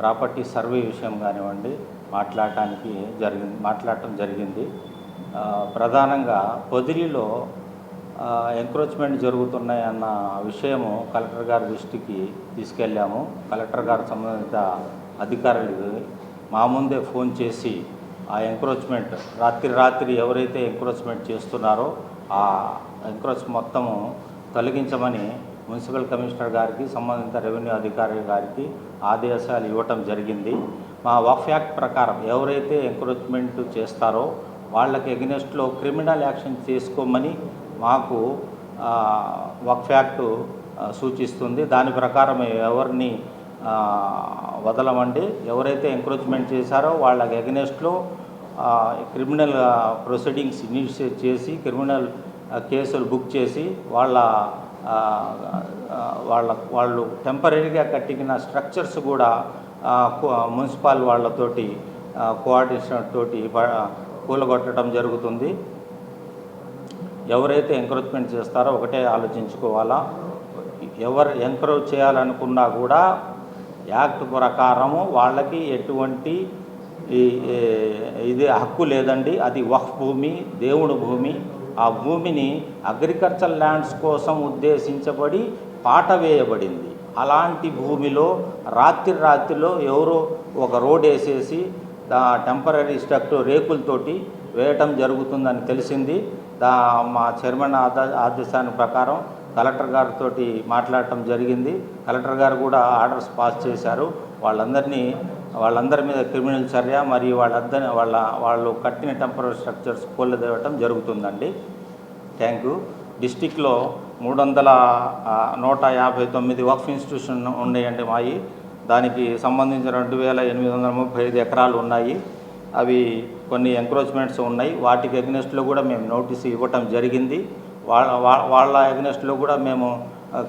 Property survey విషయం కానివ్వండి మాట్లాడటానికి జరిగింది మాట్లాడటం జరిగింది. ప్రధానంగా పొదిలిలో ఎంక్రోచ్మెంట్ జరుగుతున్నాయన్న విషయము కలెక్టర్ గారి దృష్టికి తీసుకెళ్ళాము. కలెక్టర్ గారు సంబంధిత అధికారులు మా ముందే ఫోన్ చేసి ఆ ఎంక్రోచ్మెంట్ రాత్రి రాత్రి ఎవరైతే ఎంక్రోచ్మెంట్ చేస్తున్నారో ఆ ఎంక్రోచ్ మొత్తము తొలగించమని మున్సిపల్ కమిషనర్ గారికి సంబంధిత రెవెన్యూ అధికారి గారికి ఆదేశాలు ఇవ్వటం జరిగింది. మా వఫ్ యాక్ట్ ప్రకారం ఎవరైతే ఎంక్రోచ్మెంట్ చేస్తారో వాళ్ళకి ఎగ్నెస్ట్లో క్రిమినల్ యాక్షన్ చేసుకోమని మాకు వక్ వక్ఫ్ యాక్ట్ సూచిస్తుంది. దాని ప్రకారం ఎవరిని వదలమండి. ఎవరైతే ఎంక్రోచ్మెంట్ చేశారో వాళ్ళకి ఎగ్నెస్ట్లో క్రిమినల్ ప్రొసీడింగ్స్ ఇనిషియేట్ చేసి క్రిమినల్ కేసులు బుక్ చేసి వాళ్ళ వాళ్ళ వాళ్ళు టెంపరీగా కట్టిన స్ట్రక్చర్స్ కూడా మున్సిపాల్ మున్సిపల్ వాళ్ళతోటి కోఆర్డినేషన్ తోటి కూలగొట్టడం జరుగుతుంది. ఎవరైతే ఎంకరేజ్మెంట్ చేస్తారో ఒకటే ఆలోచించుకోవాలా. ఎవరు ఎంకరేజ్ చేయాలనుకున్నా కూడా యాక్ట్ ప్రకారము వాళ్ళకి ఎటువంటి ఇది హక్కు లేదండి. అది వహ్ భూమి దేవుడు భూమి. ఆ భూమిని అగ్రికల్చర్ ల్యాండ్స్ కోసం ఉద్దేశించబడి పాట వేయబడింది. అలాంటి భూమిలో రాత్రి రాత్రిలో ఎవరో ఒక రోడ్ వేసేసి దా టెంపరీ స్ట్రక్చర్ రేకులతోటి వేయటం జరుగుతుందని తెలిసింది. దా మా చైర్మన్ ఆదా ఆదేశాన్ని ప్రకారం కలెక్టర్ గారితో మాట్లాడటం జరిగింది. కలెక్టర్ గారు కూడా ఆర్డర్స్ పాస్ చేశారు. వాళ్ళందరినీ వాళ్ళందరి మీద క్రిమినల్ చర్య మరియు వాళ్ళందరి వాళ్ళ వాళ్ళు కట్టిన టెంపరీ స్ట్రక్చర్స్ కూలదేవటం జరుగుతుందండి. థ్యాంక్ యూ డిస్టిక్లో మూడు వందల నూట యాభై తొమ్మిది వక్ఫ్ ఇన్స్టిట్యూషన్ ఉన్నాయండి మాయి. దానికి సంబంధించిన రెండు వేల ఎనిమిది వందల ముప్పై ఐదు ఎకరాలు ఉన్నాయి. అవి కొన్ని ఎంక్రోచ్మెంట్స్ ఉన్నాయి. వాటికి అగ్నెస్ట్లో కూడా మేము నోటీసు ఇవ్వటం జరిగింది. వాళ్ళ వాళ్ళ అగ్నెస్ట్లో కూడా మేము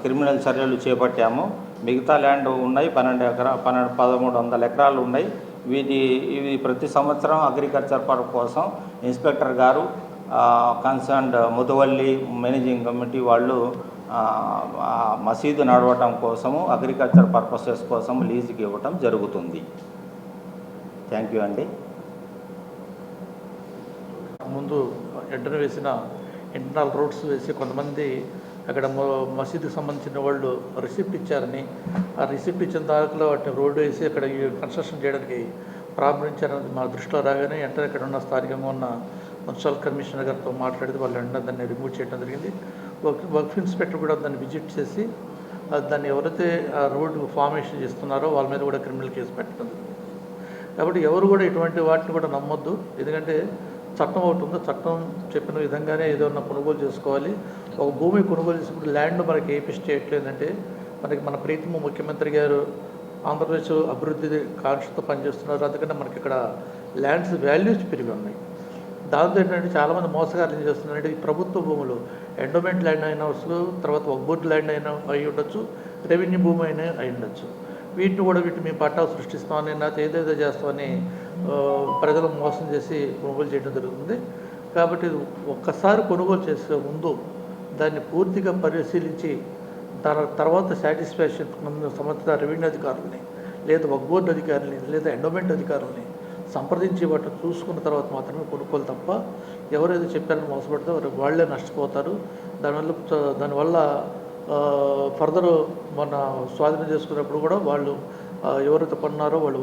క్రిమినల్ చర్యలు చేపట్టాము. మిగతా ల్యాండ్ ఉన్నాయి పన్నెండు ఎకరా పన్నెండు పదమూడు వందల ఎకరాలు ఉన్నాయి. వీటి ఇవి ప్రతి సంవత్సరం అగ్రికల్చర్ పార్క్ కోసం ఇన్స్పెక్టర్ గారు కన్సర్న్డ్ ముదవల్లి మేనేజింగ్ కమిటీ వాళ్ళు మసీదు నడవటం కోసము అగ్రికల్చర్ పర్పసెస్ కోసం లీజుకి ఇవ్వటం జరుగుతుంది. థ్యాంక్ యూ అండి. ముందు ఎంటర్ వేసిన ఇంటర్నల్ రోడ్స్ వేసి కొంతమంది అక్కడ మసీదుకి సంబంధించిన వాళ్ళు రిసిప్ట్ ఇచ్చారని ఆ రిసిప్ట్ ఇచ్చిన దాఖలో వాటిని రోడ్డు వేసి అక్కడ కన్స్ట్రక్షన్ చేయడానికి ప్రారంభించారని మా దృష్టిలో రాగానే వెంటనే ఇక్కడ ఉన్న స్థానికంగా ఉన్న మున్సిపల్ కమిషనర్ గారితో మాట్లాడితే వాళ్ళు వెంటనే దాన్ని రిమూవ్ చేయడం జరిగింది. వర్క్ వర్క్ ఇన్స్పెక్టర్ కూడా దాన్ని విజిట్ చేసి దాన్ని ఎవరైతే ఆ రోడ్డు ఫార్మేషన్ చేస్తున్నారో వాళ్ళ మీద కూడా క్రిమినల్ కేసు పెట్టడం జరిగింది. కాబట్టి ఎవరు కూడా ఇటువంటి వాటిని కూడా నమ్మొద్దు. ఎందుకంటే చట్టం ఒకటి ఉందో. చట్టం చెప్పిన విధంగానే ఏదైనా కొనుగోలు చేసుకోవాలి. ఒక భూమి కొనుగోలు చేసినప్పుడు ల్యాండ్ మనకి ఏపీ స్టేట్లో ఏంటంటే మనకి మన ప్రీతిమ ముఖ్యమంత్రి గారు ఆంధ్రప్రదేశ్ అభివృద్ధి కాంక్షతో పనిచేస్తున్నారు. అందుకని మనకి ఇక్కడ ల్యాండ్స్ వాల్యూస్ పెరిగి ఉన్నాయి. దాంతో ఏంటంటే చాలామంది మోసగారు ఏం చేస్తున్నారంటే ఈ ప్రభుత్వ భూములు ఎండోమెంట్ ల్యాండ్ అయిన వచ్చు తర్వాత ఒగ్బోట్ ల్యాండ్ అయినా అయి ఉండొచ్చు రెవెన్యూ భూమి అయినా అయి ఉండొచ్చు. వీటిని కూడా వీటిని మేము పట్టాలు సృష్టిస్తామని లేకపోతే ఏదేదో చేస్తామని ప్రజలు మోసం చేసి కొనుగోలు చేయడం జరుగుతుంది. కాబట్టి ఒక్కసారి కొనుగోలు చేసే ముందు దాన్ని పూర్తిగా పరిశీలించి దాని తర్వాత సాటిస్ఫాక్షన్ సంబంధిత రెవెన్యూ అధికారులని లేదా వగ్బోర్డు అధికారులని లేదా ఎండోమెంట్ అధికారులని సంప్రదించి వాటిని చూసుకున్న తర్వాత మాత్రమే కొనుక్కోవాలి తప్ప ఎవరైతే చెప్పారని మోసపడితే వారు వాళ్ళే నష్టపోతారు. దానివల్ల దానివల్ల ఫర్దర్ మన స్వాధీనం చేసుకున్నప్పుడు కూడా వాళ్ళు ఎవరైతే కొన్నారో వాళ్ళు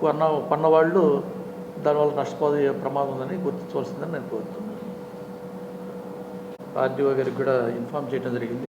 కొన్న కొన్నవాళ్ళు దానివల్ల నష్టపోయే ప్రమాదం ఉందని గుర్తించవలసిందని నేను కోరుతున్నాను. ఆర్డీఓ గారికి కూడా ఇన్ఫామ్ చేయడం జరిగింది.